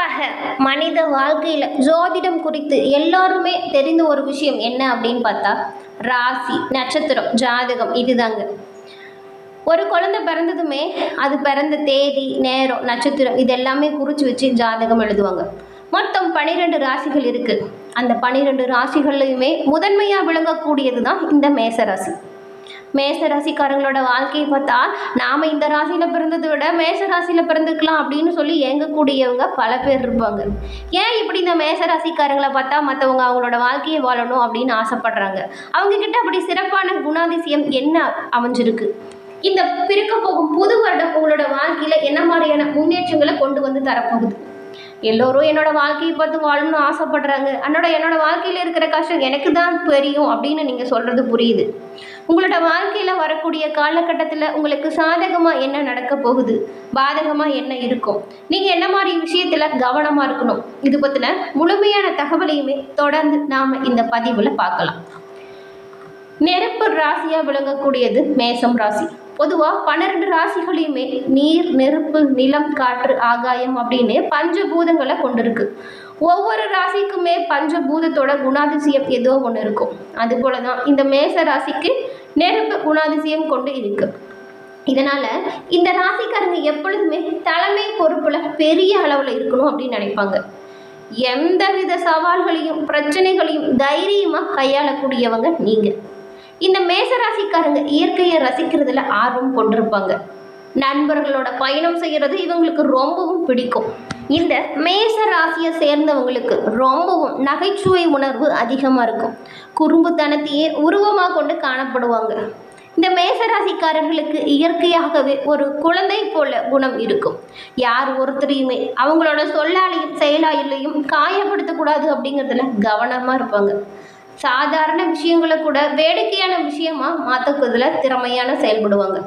பொதுவாக மனித வாழ்க்கையில் ஜோதிடம் குறித்து எல்லாருமே தெரிந்த ஒரு விஷயம் என்ன அப்படின்னு பார்த்தா ராசி நட்சத்திரம் ஜாதகம் இதுதாங்க. ஒரு குழந்தை பிறந்ததுமே அது பிறந்த தேதி நேரம் நட்சத்திரம் இது எல்லாமே குறித்து வச்சு ஜாதகம் எழுதுவாங்க. மொத்தம் பனிரெண்டு ராசிகள் இருக்குது அந்த பனிரெண்டு ராசிகள்லையுமே முதன்மையாக விளங்கக்கூடியது தான் இந்த மேச ராசி. மேச ராசிக்காரங்களோட வாழ்க்கையை பார்த்தா நாம் இந்த ராசியில் பிறந்ததை விட மேச ராசியில் பிறந்துக்கலாம் அப்படின்னு சொல்லி ஏங்கக்கூடியவங்க பல பேர் இருப்பாங்க. ஏன் இப்படி இந்த மேச ராசிக்காரங்களை பார்த்தா மற்றவங்க அவங்களோட வாழ்க்கையை வாழணும் அப்படின்னு ஆசைப்படுறாங்க? அவங்க கிட்ட அப்படி சிறப்பான குணாதிசயம் என்ன அமைஞ்சிருக்கு? இந்த பிறக்க போகும் புது வருடம் உங்களோட வாழ்க்கையில என்ன மாதிரியான முன்னேற்றங்களை கொண்டு வந்து தரப்போகுது? எல்லோரும் என்னோட வாழ்க்கையை பார்த்து வாழணும்னு ஆசைப்படுறாங்க. அன்னோட என்னோட வாழ்க்கையில இருக்கிற கஷ்டம் எனக்கு தான் தெரியும் அப்படின்னு நீங்க சொல்றது புரியுது. உங்களோட வாழ்க்கையில வரக்கூடிய காலகட்டத்தில் உங்களுக்கு சாதகமா என்ன நடக்க போகுது? பாதகமா என்ன இருக்கும்? நீங்க என்ன மாதிரி விஷயத்துல கவனமா இருக்கணும்? இது பற்றின முழுமையான தகவலையுமே தொடர்ந்து நாம இந்த பதிவுல பார்க்கலாம். நெருப்பு ராசியாக விளங்கக்கூடியது மேசம் ராசி. பொதுவாக பன்னிரெண்டு ராசிகளையுமே நீர் நெருப்பு நிலம் காற்று ஆகாயம் அப்படின்னு பஞ்சபூதங்களை கொண்டிருக்கு. ஒவ்வொரு ராசிக்குமே பஞ்சபூதத்தோட குணாதிசயம் ஏதோ ஒன்று இருக்கும். அதுபோல தான் இந்த மேச ராசிக்கு நெருப்பு குணாதிசயம் கொண்டு இருக்கு. இதனால இந்த ராசிக்காரங்க எப்பொழுதுமே தலைமை பொறுப்புல பெரிய அளவில் இருக்கணும் அப்படின்னு நினைப்பாங்க. எந்தவித சவால்களையும் பிரச்சனைகளையும் தைரியமாக கையாளக்கூடியவங்க நீங்கள் இந்த மேசராசிக்காரங்க இயற்கையை ரசிக்கிறதுல ஆர்வம் கொண்டிருப்பாங்க. நண்பர்களோட பயணம் செய்கிறது இவங்களுக்கு ரொம்பவும் பிடிக்கும். இந்த மேச ராசியை சேர்ந்தவங்களுக்கு ரொம்பவும் நகைச்சுவை உணர்வு அதிகமாக இருக்கும். குறும்புத்தனத்தையே உருவமாக கொண்டு காணப்படுவாங்க. இந்த மேசராசிக்காரர்களுக்கு இயற்கையாகவே ஒரு குழந்தை போல குணம் இருக்கும். யார் ஒருத்தரையுமே அவங்களோட சொல்லாலையும் செயலாயிலையும் காயப்படுத்தக்கூடாது அப்படிங்கிறதுல கவனமாக இருப்பாங்க. சாதாரண விஷயங்களை கூட வேடிக்கையான விஷயமா மாற்றக்குறதுல திறமையான செயல்படுவாங்க.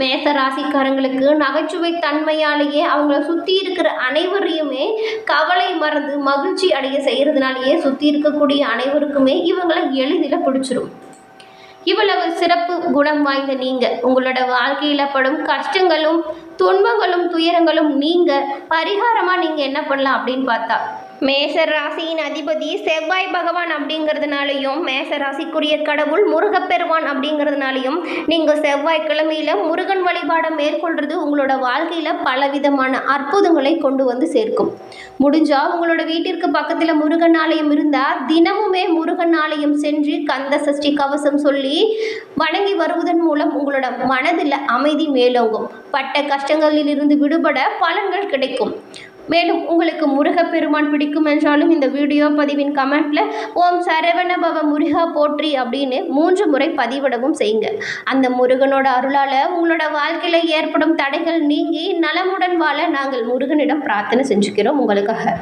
மேச ராசிக்காரங்களுக்கு நகைச்சுவை தன்மையாலேயே அவங்கள சுற்றி இருக்கிற அனைவரையுமே கவலை மறந்து மகிழ்ச்சி அடைய செய்கிறதுனாலேயே சுற்றி இருக்கக்கூடிய அனைவருக்குமே இவங்களை எளிதில் பிடிச்சிரும். இவ்வளவு சிறப்பு குணம் வாய்ந்த நீங்கள் உங்களோட வாழ்க்கையில் படும் கஷ்டங்களும் துன்பங்களும் துயரங்களும் நீங்கள் பரிகாரமாக நீங்கள் என்ன பண்ணலாம் அப்படின்னு பார்த்தா மேச ராசியின் அதிபதி செவ்வாய் பகவான் அப்படிங்கிறதுனாலையும் மேச ராசிக்குரிய கடவுள் முருகப்பெருவான் அப்படிங்கிறதுனாலையும் நீங்கள் செவ்வாய் கிழமையில் முருகன் வழிபாடை மேற்கொள்றது உங்களோட வாழ்க்கையில் பலவிதமான அற்புதங்களை கொண்டு வந்து சேர்க்கும். முடிஞ்சால் உங்களோட வீட்டிற்கு பக்கத்தில் முருகன் ஆலயம் இருந்தால் தினமுமே முருகன் ஆலயம் சென்று கந்த சஷ்டி கவசம் சொல்லி வணங்கி வருவதன் மூலம் உங்களோட மனதில் அமைதி மேலோங்கும். பட்ட கஷ்டங்களில் இருந்து விடுபட பலன்கள் கிடைக்கும். மேலும் உங்களுக்கு முருகப்பெருமான் பிடிக்கும் என்றாலும் இந்த வீடியோ பதிவின் கமெண்ட்ல ஓம் சரவண பவ முருகா போற்றி அப்படின்னு மூன்று முறை பதிவிடவும் செய்யுங்க. அந்த முருகனோட அருளால உங்களோட வாழ்க்கையில ஏற்படும் தடைகள் நீங்கி நலமுடன் வாழ நாங்கள் முருகனிடம் பிரார்த்தனை செஞ்சுக்கிறோம் உங்களுக்காக.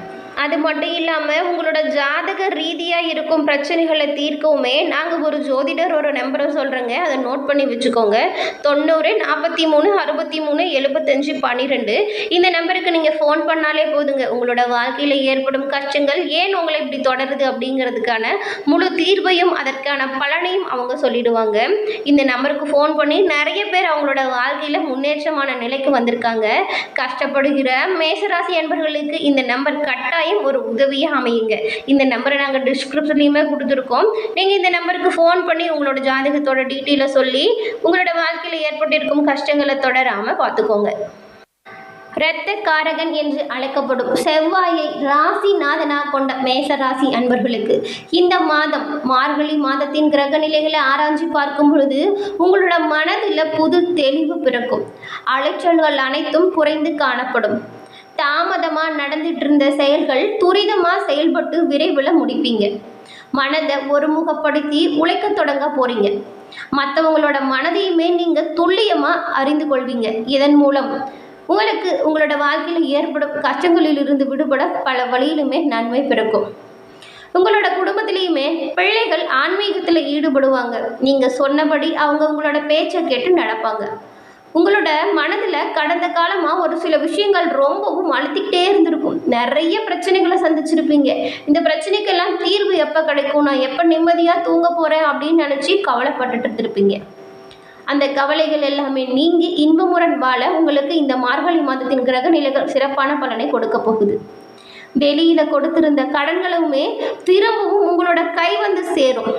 அது மட்டும் இல்லாமல் உங்களோட ஜாதக ரீதியாக இருக்கும் பிரச்சனைகளை தீர்க்கவுமே நாங்கள் ஒரு ஜோதிடர் ஒரு நம்பரை சொல்கிறோங்க அதை நோட் பண்ணி வச்சுக்கோங்க. தொண்ணூறு நாற்பத்தி மூணு அறுபத்தி மூணு எழுபத்தஞ்சு பன்னிரெண்டு இந்த நம்பருக்கு நீங்கள் ஃபோன் பண்ணால் போதுங்க உங்களோட வாழ்க்கையில் ஏற்படும் கஷ்டங்கள் ஏன் உங்களை இப்படி தொடருது அப்படிங்கிறதுக்கான முழு தீர்வையும் அதற்கான பலனையும் அவங்க சொல்லிடுவாங்க. இந்த நம்பருக்கு ஃபோன் பண்ணி நிறைய பேர் அவங்களோட வாழ்க்கையில் முன்னேற்றமான நிலைக்கு வந்திருக்காங்க. கஷ்டப்படுகிற மேசராசி அன்பர்களுக்கு இந்த நம்பர் கட்டாயம் ஒரு உதவியாக அமையுங்க. இந்த நம்பரை நாங்கள் டிஸ்கிரிப்ஷன்லையுமே கொடுத்துருக்கோம். நீங்கள் இந்த நம்பருக்கு ஃபோன் பண்ணி உங்களோட ஜாதகத்தோட டீட்டெயிலை சொல்லி உங்களோட வாழ்க்கையில் ஏற்பட்டிருக்கும் கஷ்டங்களை தொடராமல் பார்த்துக்கோங்க. இரத்த காரகன் என்று அழைக்கப்படும் செவ்வாயை ராசிநாதனாக கொண்ட மேச ராசி அன்பர்களுக்கு இந்த மாதம் மார்கழி மாதத்தின் கிரக நிலைகளை ஆராய்ச்சி பார்க்கும் பொழுது உங்களோட மனதில் புது தெளிவு பிறக்கும். அலைச்சல்கள் அனைத்தும் குறைந்து காணப்படும். தாமதமாக நடந்துட்டு இருந்த செயல்கள் துரிதமாக செயல்பட்டு விரைவில் முடிப்பீங்க. மனதை ஒருமுகப்படுத்தி உழைக்க தொடங்க போறீங்க. மற்றவங்களோட மனதையுமே நீங்கள் துல்லியமாக அறிந்து கொள்வீங்க. இதன் மூலம் உங்களுக்கு உங்களோட வாழ்க்கையில் ஏற்படும் கஷ்டங்களில் இருந்து விடுபட பல வழியிலுமே நன்மை பிறக்கும். உங்களோட குடும்பத்திலையுமே பிள்ளைகள் ஆன்மீகத்தில் ஈடுபடுவாங்க. நீங்கள் சொன்னபடி அவங்க உங்களோட பேச்சை கேட்டு நடப்பாங்க. உங்களோட மனதில் கடந்த காலமாக ஒரு சில விஷயங்கள் ரொம்பவும் அழுத்திக்கிட்டே இருந்திருக்கும். நிறைய பிரச்சனைகளை சந்திச்சிருப்பீங்க. இந்த பிரச்சனைக்கெல்லாம் தீர்வு எப்போ கிடைக்கும்? நான் எப்போ நிம்மதியாக தூங்க போகிறேன் அப்படின்னு நினச்சி கவலைப்பட்டுட்டு இருந்திருப்பீங்க. அந்த கவலைகள் எல்லாமே நீங்கி இன்பமுடன் வாழ உங்களுக்கு இந்த மார்கழி மாதத்தின் கிரக நிலைகள் சிறப்பான பலனை கொடுக்க போகுது. வெளியில் கொடுத்திருந்த கடன்களுமே திரும்பவும் உங்களோட கை வந்து சேரும்.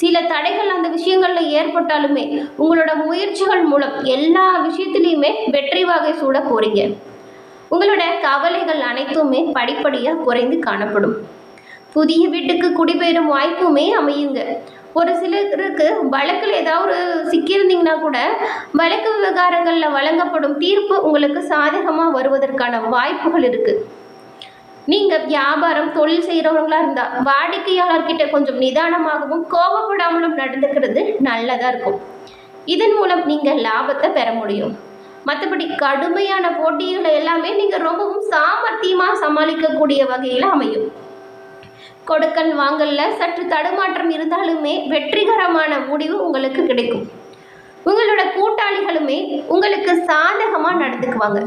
சில தடைகள் அந்த விஷயங்களில் ஏற்பட்டாலுமே உங்களோட முயற்சிகள் மூலம் எல்லா விஷயத்துலையுமே வெற்றி வகை சூட போறீங்க. உங்களோட கவலைகள் அனைத்துமே படிப்படியாக குறைந்து காணப்படும். புதிய வீட்டுக்கு குடிபெயரும் வாய்ப்புமே அமையுங்க. ஒரு சிலருக்கு வழக்கில் ஏதாவது சிக்கியிருந்தீங்கன்னா கூட வழக்கு விவகாரங்களில் வழங்கப்படும் தீர்ப்பு உங்களுக்கு சாதகமாக வருவதற்கான வாய்ப்புகள் இருக்குது நீங்கள் வியாபாரம் தொழில் செய்கிறவங்களா இருந்தால் வாடிக்கையாளர்கிட்ட கொஞ்சம் நிதானமாகவும் கோபப்படாமலும் நடந்துக்கிறது நல்லதாக இருக்கும். இதன் மூலம் நீங்கள் லாபத்தை பெற முடியும். மற்றபடி கடுமையான போட்டிகளை எல்லாமே நீங்கள் ரொம்பவும் சாமர்த்தியமாக சமாளிக்கக்கூடிய வகையில் அமையும். கொடுக்கல் வாங்கல்ல சற்று தடுமாற்றம் இருந்தாலுமே வெற்றிகரமான முடிவு உங்களுக்கு கிடைக்கும். உங்களோட கூட்டாளிகளுமே உங்களுக்கு சாதகமாக நடந்துக்குவாங்க.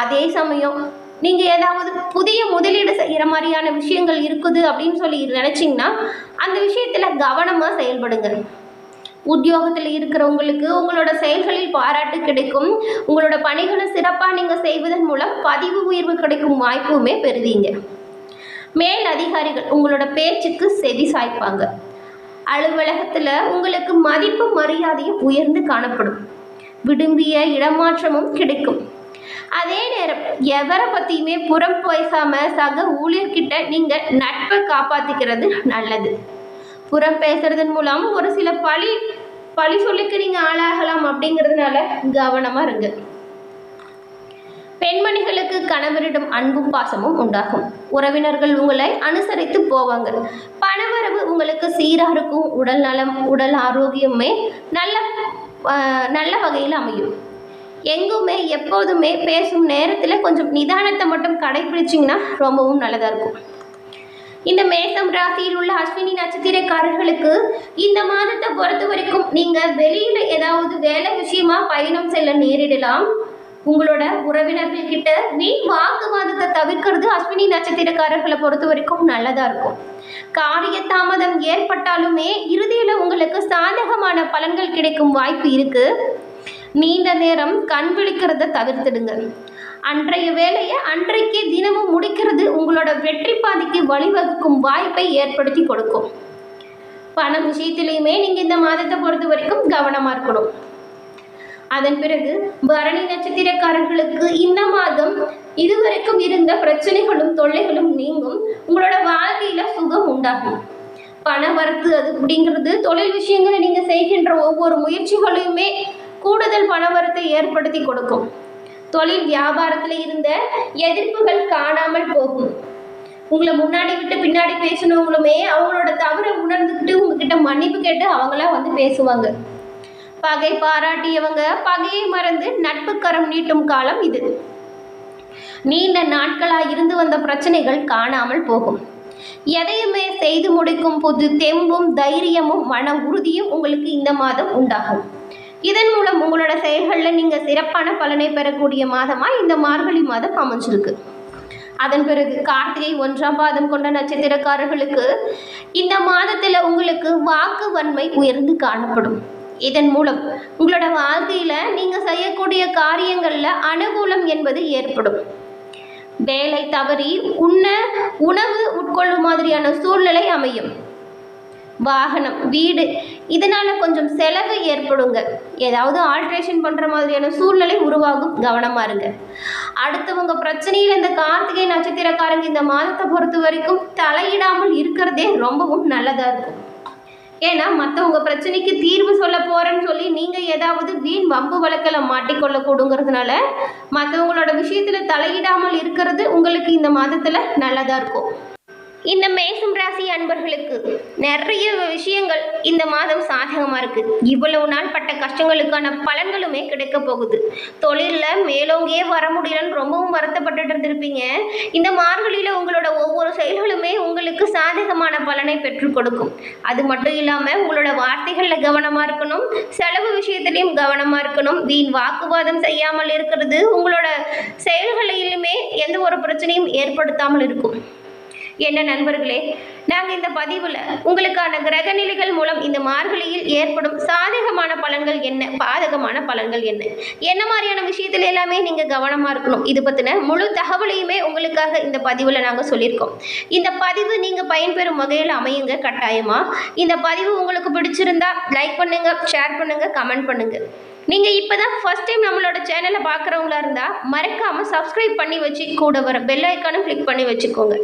அதே சமயம் நீங்கள் ஏதாவது புதிய முதலீடு செய்கிற மாதிரியான விஷயங்கள் இருக்குது அப்படின்னு சொல்லி நினச்சிங்கன்னா அந்த விஷயத்தில் கவனமாக செயல்படுங்க. உத்தியோகத்தில் இருக்கிறவங்களுக்கு உங்களோட செயல்களில் பாராட்டு கிடைக்கும். உங்களோட பணிகளை சிறப்பாக நீங்கள் செய்வதன் மூலம் பதிவு உயர்வு கிடைக்கும் வாய்ப்புமே பெறுவீங்க. மேல் அதிகாரிகள் உங்களோட பேச்சுக்கு செவி சாய்ப்பாங்க. அலுவலகத்தில் உங்களுக்கு மதிப்பு மரியாதையும் உயர்ந்து காணப்படும். விரும்பிய இடமாற்றமும் கிடைக்கும். அதே நேரம் எவரை பற்றியுமே புறம் பேசாமல் சக ஊழியர்கிட்ட நீங்கள் நட்பை காப்பாற்றிக்கிறது நல்லது. புறம் பேசுறதன் மூலம் ஒரு சில பழி பழி சொல்லிக்கு நீங்கள் ஆளாகலாம் அப்படிங்கிறதுனால கவனமாக இருங்க. பெண்மணிகளுக்கு கணவரிடம் அன்பும் பாசமும் உண்டாகும். உறவினர்கள் உங்களை அனுசரித்து போவாங்க பணவரவு உங்களுக்கு சீராக இருக்கும். உடல் நலம் உடல் ஆரோக்கியமே நல்ல நல்ல வகையில் அமையும். எங்குமே எப்போதுமே பேசும் நேரத்தில் கொஞ்சம் நிதானத்தை மட்டும் கடைபிடிச்சிங்கன்னா ரொம்பவும் நல்லதாக இருக்கும். இந்த மேசம் ராசியில் உள்ள அஸ்வினி நட்சத்திரக்காரர்களுக்கு இந்த மாதத்தை பொறுத்த வரைக்கும் நீங்கள் வெளியில் ஏதாவது வேலை விஷயமா பயணம் செல்ல நேரிடலாம். உங்களோட உறவினர்கள் கிட்ட வீண் வாக்குவாதத்தை தவிர்க்கிறது அஸ்வினி நட்சத்திரக்காரர்களை பொறுத்த வரைக்கும் நல்லதா இருக்கும். காரிய தாமதம் ஏற்பட்டாலுமே இறுதியில் உங்களுக்கு சாதகமான பலன்கள் கிடைக்கும் வாய்ப்பு இருக்கு. நீண்ட நேரம் கண் விழிக்கிறத தவிர்த்துடுங்க. அன்றைய வேலையை அன்றைக்கே தினமும் முடிக்கிறது உங்களோட வெற்றி பாதைக்கு வழிவகுக்கும் வாய்ப்பை ஏற்படுத்தி கொடுக்கும். பண விஷயத்திலையுமே நீங்கள் இந்த மாதத்தை பொறுத்த வரைக்கும் கவனமாக இருக்கணும். அதன் பிறகு பரணி நட்சத்திரக்காரர்களுக்கு இந்த மாதம் இதுவரைக்கும் இருந்த பிரச்சனைகளும் தொல்லைகளும் நீங்கும். உங்களோட வாழ்க்கையில சுகம் உண்டாகும். பண வரத்து அது அப்படிங்கிறது தொழில் விஷயங்களை நீங்கள் செய்கின்ற ஒவ்வொரு முயற்சிகளையுமே கூடுதல் பணவரத்தை ஏற்படுத்தி கொடுக்கும். தொழில் வியாபாரத்தில் இருந்த எதிர்ப்புகள் காணாமல் போகும். உங்களை முன்னாடி விட்டு பின்னாடி பேசினவங்களுமே அவங்களோட தவறை உணர்ந்துக்கிட்டு உங்ககிட்ட மன்னிப்பு கேட்டு அவங்களா வந்து பேசுவாங்க. பகை பாராட்டியவங்க பகையை மறந்து நட்பு கரம் நீட்டும் காலம் இது. நீண்ட நாட்களாக இருந்து வந்த பிரச்சனைகள் காணாமல் போகும். எதையுமே செய்து முடிக்கும் புது தெம்பும் தைரியமும் மன உறுதியும் உங்களுக்கு இந்த மாதம் உண்டாகும். இதன் மூலம் உங்களோட செயல்களில் நீங்கள் சிறப்பான பலனை பெறக்கூடிய மாதமாக இந்த மார்கழி மாதம் அமைஞ்சிருக்கு. அதன் பிறகு கார்த்திகை ஒன்றாம் பாதம் கொண்ட நட்சத்திரக்காரர்களுக்கு இந்த மாதத்தில் உங்களுக்கு வாக்கு வன்மை உயர்ந்து காணப்படும். இதன் மூலம் உங்களோட வாழ்க்கையில் நீங்கள் செய்யக்கூடிய காரியங்களில் அனுகூலம் என்பது ஏற்படும். வேலை தவறி உண்ண உணவு உட்கொள்ளும் மாதிரியான சூழ்நிலை அமையும். வாகனம் வீடு இதனால் கொஞ்சம் செலவு ஏற்படுங்க. ஏதாவது ஆல்ட்ரேஷன் பண்ணுற மாதிரியான சூழ்நிலை உருவாகும். கவனமாக இருங்க. அடுத்தவங்க பிரச்சனையில் இந்த கார்த்திகை நட்சத்திரக்காரங்க இந்த மாதத்தை பொறுத்த வரைக்கும் தலையிடாமல் இருக்கிறதே ரொம்பவும் நல்லதாக இருக்கும். ஏன்னா மற்றவங்க பிரச்சனைக்கு தீர்வு சொல்ல போகிறேன்னு சொல்லி நீங்கள் ஏதாவது வீண் வம்பு வழக்கில் மாட்டிக்கொள்ள கூடுங்கிறதுனால மற்றவங்களோட விஷயத்தில் தலையிடாமல் இருக்கிறது உங்களுக்கு இந்த மாதத்தில் நல்லதாக இருக்கும். இந்த மேசம் ராசி அன்பர்களுக்கு நிறைய விஷயங்கள் இந்த மாதம் சாதகமாக இருக்குது இவ்வளவு நாள் பட்ட கஷ்டங்களுக்கான பலன்களுமே கிடைக்க போகுது. தொழிலில் மேலோங்கியே வர முடியலன்னு ரொம்பவும் வருத்தப்பட்டுட்டு இருந்திருப்பீங்க. இந்த மார்கழியில் உங்களோட ஒவ்வொரு செயல்களுமே உங்களுக்கு சாதகமான பலனை பெற்றுக் கொடுக்கும். அது மட்டும் இல்லாமல் உங்களோட வார்த்தைகளில் கவனமாக இருக்கணும். செலவு விஷயத்துலையும் கவனமாக இருக்கணும். வீண் வாக்குவாதம் செய்யாமல் இருக்கிறது உங்களோட செயல்களிலுமே எந்த ஒரு பிரச்சனையும் ஏற்படுத்தாமல் இருக்கும். என்ன நண்பர்களே நாங்கள் இந்த பதிவில் உங்களுக்கான கிரகநிலைகள் மூலம் இந்த மார்கழியில் ஏற்படும் சாதகமான பலன்கள் என்ன பாதகமான பலன்கள் என்ன? என்ன மாதிரியான விஷயத்துல எல்லாமே நீங்கள் கவனமாக இருக்கணும்? இது பற்றின முழு தகவலையுமே உங்களுக்காக இந்த பதிவில் நாங்கள் சொல்லியிருக்கோம். இந்த பதிவு நீங்கள் பயன்பெறும் வகையில் அமையுங்க கட்டாயமாக இந்த பதிவு உங்களுக்கு பிடிச்சிருந்தா லைக் பண்ணுங்கள் ஷேர் பண்ணுங்கள் கமெண்ட் பண்ணுங்கள் நீங்கள் இப்போ தான் ஃபஸ்ட் டைம் நம்மளோட சேனலை பார்க்குறவங்களா இருந்தால் மறக்காமல் சப்ஸ்கிரைப் பண்ணி வச்சு கூட வர பெல் ஐக்கானும் கிளிக் பண்ணி வச்சுக்கோங்க.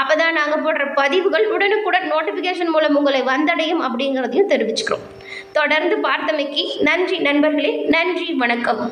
அப்போ தான் நாங்கள் போடுற பதிவுகள் உடனுக்குடன் நோட்டிஃபிகேஷன் மூலம் உங்களை வந்தடையும் அப்படிங்கிறதையும் தெரிவிச்சுக்கிறோம். தொடர்ந்து பார்த்தமைக்கு நன்றி நண்பர்களே நன்றி வணக்கம்.